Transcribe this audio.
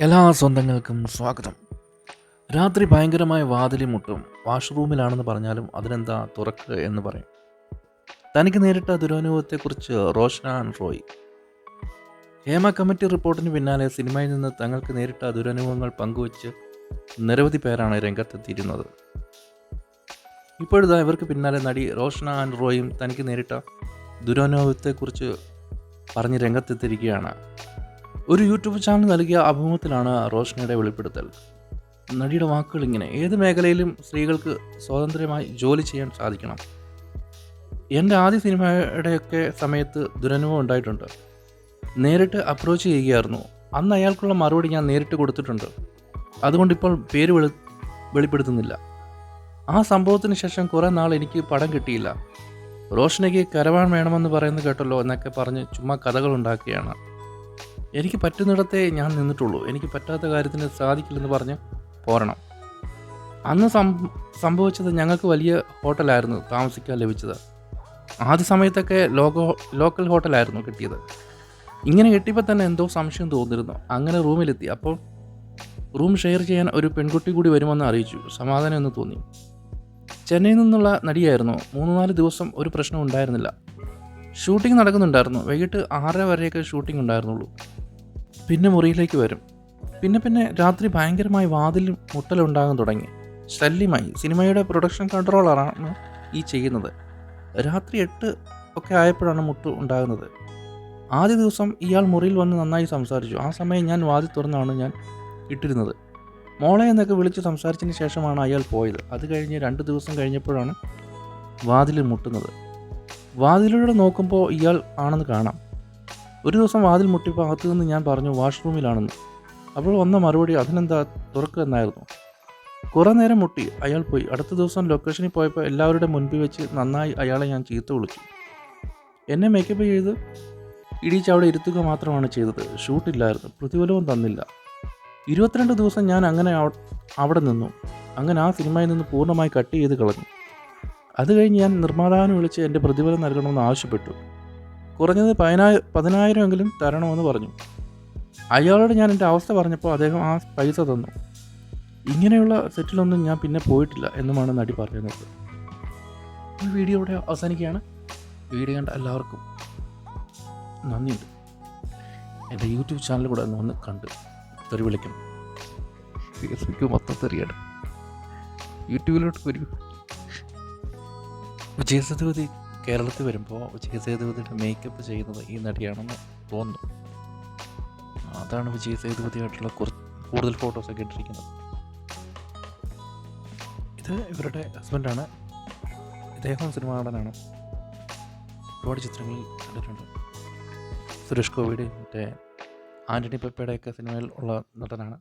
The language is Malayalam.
എല്ലാ സ്വന്തങ്ങൾക്കും സ്വാഗതം. രാത്രി ഭയങ്കരമായ വാതിലി മുട്ടും. വാഷ്റൂമിലാണെന്ന് പറഞ്ഞാലും അതിനെന്താ തുറക്കുക എന്ന് പറയും. തനിക്ക് നേരിട്ട ദുരനുഭവത്തെക്കുറിച്ച് റോഷനാൻ റോയ്. ഹേമ കമ്മിറ്റി റിപ്പോർട്ടിന് പിന്നാലെ സിനിമയിൽ നിന്ന് തങ്ങൾക്ക് നേരിട്ട ദുരനുഭവങ്ങൾ പങ്കുവച്ച് നിരവധി പേരാണ് രംഗത്തെത്തിയിരുന്നത്. ഇപ്പോഴിതാ ഇവർക്ക് പിന്നാലെ നടി റോഷന ആൻഡ് റോയും തനിക്ക് നേരിട്ട ദുരനുഭവത്തെക്കുറിച്ച് പറഞ്ഞ് രംഗത്തെത്തിയിരിക്കുകയാണ്. ഒരു യൂട്യൂബ് ചാനൽ നൽകിയ അഭിമുഖത്തിലാണ് റോഷനയുടെ വെളിപ്പെടുത്തൽ. നടിയുടെ വാക്കുകൾ ഇങ്ങനെ ഏത് മേഖലയിലും സ്ത്രീകൾക്ക് സ്വാതന്ത്ര്യമായി ജോലി ചെയ്യാൻ സാധിക്കണം. എന്റെ ആദ്യ സിനിമയുടെയൊക്കെ സമയത്ത് ദുരനുഭവം ഉണ്ടായിട്ടുണ്ട്. നേരിട്ട് അപ്രോച്ച് ചെയ്യുകയായിരുന്നു. അന്ന് അയാൾക്കുള്ള മറുപടി ഞാൻ നേരിട്ട് കൊടുത്തിട്ടുണ്ട്. അതുകൊണ്ട് ഇപ്പോൾ പേര് വെളി വെളിപ്പെടുത്തുന്നില്ല. ആ സംഭവത്തിന് ശേഷം കുറേ നാൾ എനിക്ക് പടം കിട്ടിയില്ല. റോഷനയ്ക്ക് കരവാൻ വേണമെന്ന് പറയുന്നത് കേട്ടല്ലോ എന്നൊക്കെ പറഞ്ഞ് ചുമ്മാ കഥകൾ ഉണ്ടാക്കുകയാണ്. എനിക്ക് പറ്റുന്നിടത്തേ ഞാൻ നിന്നിട്ടുള്ളൂ. എനിക്ക് പറ്റാത്ത കാര്യത്തിന് സാധിക്കില്ലെന്ന് പറഞ്ഞ് പോരണം. അന്ന് സംഭവിച്ചത് ഞങ്ങൾക്ക് വലിയ ഹോട്ടലായിരുന്നു താമസിക്കാൻ ലഭിച്ചത്. ആദ്യ സമയത്തൊക്കെ ലോക ലോക്കൽ ഹോട്ടലായിരുന്നു കിട്ടിയത്. ഇങ്ങനെ കിട്ടിയപ്പോൾ തന്നെ എന്തോ സംശയം തോന്നിയിരുന്നു. അങ്ങനെ റൂമിലെത്തി. അപ്പോൾ റൂം ഷെയർ ചെയ്യാൻ ഒരു പെൺകുട്ടി കൂടി വരുമെന്ന് അറിയിച്ചു. സമാധാനം എന്ന് തോന്നി. ചെന്നൈയിൽ നിന്നുള്ള നടിയായിരുന്നു. മൂന്ന് നാല് ദിവസം ഒരു പ്രശ്നം ഉണ്ടായിരുന്നില്ല. ഷൂട്ടിംഗ് നടക്കുന്നുണ്ടായിരുന്നു. വൈകിട്ട് ആറര വരെയൊക്കെ ഷൂട്ടിംഗ് ഉണ്ടായിരുന്നുള്ളൂ. പിന്നെ മുറിയിലേക്ക് വരും. പിന്നെ പിന്നെ രാത്രി ഭയങ്കരമായി വാതിലും മുട്ടലുണ്ടാകാൻ തുടങ്ങി. ശല്യമായി. സിനിമയുടെ പ്രൊഡക്ഷൻ കൺട്രോളറാണ് ഈ ചെയ്യുന്നത്. രാത്രി എട്ട് ഒക്കെ ആയപ്പോഴാണ് മുട്ട് ഉണ്ടാകുന്നത്. ആദ്യ ദിവസം ഇയാൾ മുറിയിൽ വന്ന് നന്നായി സംസാരിച്ചു. ആ സമയം ഞാൻ വാതിൽ തുറന്നാണ് ഞാൻ ഇട്ടിരുന്നത്. മോളെ എന്നൊക്കെ വിളിച്ച് സംസാരിച്ചതിന് ശേഷമാണ് അയാൾ പോയത്. അത് കഴിഞ്ഞ് രണ്ട് ദിവസം കഴിഞ്ഞപ്പോഴാണ് വാതിൽ മുട്ടുന്നത്. വാതിലൂടെ നോക്കുമ്പോൾ ഇയാൾ ആണെന്ന് കാണാം. ഒരു ദിവസം വാതിൽ മുട്ടിപ്പോൾ അകത്തു നിന്ന് ഞാൻ പറഞ്ഞു വാഷ്റൂമിലാണെന്ന്. അപ്പോൾ വന്ന മറുപടി അതിനെന്താ തുറക്കുക എന്നായിരുന്നു. കുറേ നേരം മുട്ടി അയാൾ പോയി. അടുത്ത ദിവസം ലൊക്കേഷനിൽ പോയപ്പോൾ എല്ലാവരുടെ മുൻപിൽ വെച്ച് നന്നായി അയാളെ ഞാൻ ചീത്ത വിളിച്ചു. എന്നെ മേക്കപ്പ് ചെയ്ത് ഇടിച്ച് അവിടെ ഇരുത്തുക മാത്രമാണ് ചെയ്തത്. ഷൂട്ടില്ലായിരുന്നു പ്രതിഫലവും തന്നില്ല. ഇരുപത്തിരണ്ട് ദിവസം ഞാൻ അങ്ങനെ അവിടെ നിന്നു. അങ്ങനെ ആ സിനിമയിൽ നിന്ന് പൂർണമായി കട്ട് ചെയ്ത് കളഞ്ഞു. അത് കഴിഞ്ഞ് ഞാൻ നിർമ്മാതാവിനെ വിളിച്ച് എന്റെ പ്രതിഫലം നൽകണമെന്ന് ആവശ്യപ്പെട്ടു. കുറഞ്ഞത് പതിനായി പതിനായിരമെങ്കിലും തരണമെന്ന് പറഞ്ഞു. അയാളോട് ഞാൻ എന്റെ അവസ്ഥ പറഞ്ഞപ്പോൾ അദ്ദേഹം ആ പൈസ തന്നു. ഇങ്ങനെയുള്ള സെറ്റിലൊന്നും ഞാൻ പിന്നെ പോയിട്ടില്ല എന്നുമാണ് നടി പറയുന്നത്. ഈ വീഡിയോ ഇവിടെ അവസാനിക്കുകയാണ്. വീഡിയോ കണ്ട എല്ലാവർക്കും നന്ദിയുണ്ട്. എന്റെ യൂട്യൂബ് ചാനൽ കൂടെ ഒന്ന് കണ്ട് തെറി വിളിക്കണം. ഫേസ്ബുക്ക് മൊത്തം തെറിയാണ്. യൂട്യൂബിലോട്ട് വരൂ. വിജയ സേതുപതി കേരളത്തിൽ വരുമ്പോൾ വിജയ സേതുപതിയുടെ മേക്കപ്പ് ചെയ്യുന്നത് ഈ നടിയാണെന്ന് തോന്നുന്നു. അതാണ് വിജയ സേതുപതിയായിട്ടുള്ള കുറച്ച് കൂടുതൽ ഫോട്ടോസൊക്കെ ഇട്ടിരിക്കുന്നത്. ഇത് ഇവരുടെ ഹസ്ബൻഡാണ് ഇദ്ദേഹം സിനിമാ നടനാണ്. ഒരുപാട് ചിത്രങ്ങളിൽ കണ്ടിട്ടുണ്ട്. സുരേഷ് ഗോപിയുടെ മറ്റേ ആന്റണി പെപ്പയുടെയൊക്കെ സിനിമയിൽ ഉള്ള നടനാണ്.